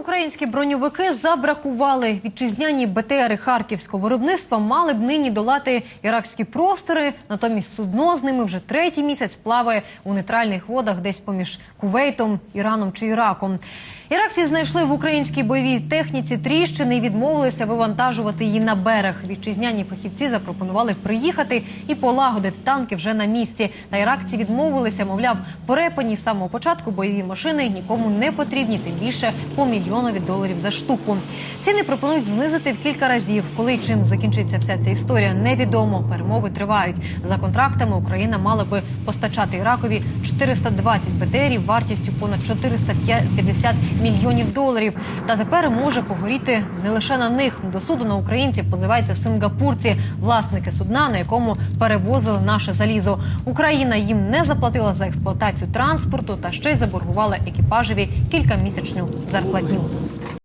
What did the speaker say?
Українські броньовики забракували. Вітчизняні БТРи харківського виробництва мали б нині долати іракські простори. Натомість судно з ними вже третій місяць плаває у нейтральних водах, десь поміж Кувейтом, Іраном чи Іраком. Іракці знайшли в українській бойовій техніці тріщини і відмовилися вивантажувати її на берег. Вітчизняні фахівці запропонували приїхати і полагодити танки вже на місці. Та іракці відмовилися, мовляв, порепані з самого початку бойові машини нікому не потрібні, тим більше по мільйонові доларів за штуку. Ціни пропонують знизити в кілька разів. Коли і чим закінчиться вся ця історія, невідомо. Перемови тривають. За контрактами Україна мала би постачати Іракові 420 БТРів вартістю понад 450 мільйонів доларів. Та тепер може погоріти не лише на них. До суду на українців позиваються сингапурці, власники судна, на якому перевозили наше залізо. Україна їм не заплатила за експлуатацію транспорту та ще й заборгувала екіпажеві кількамісячну зарплатню.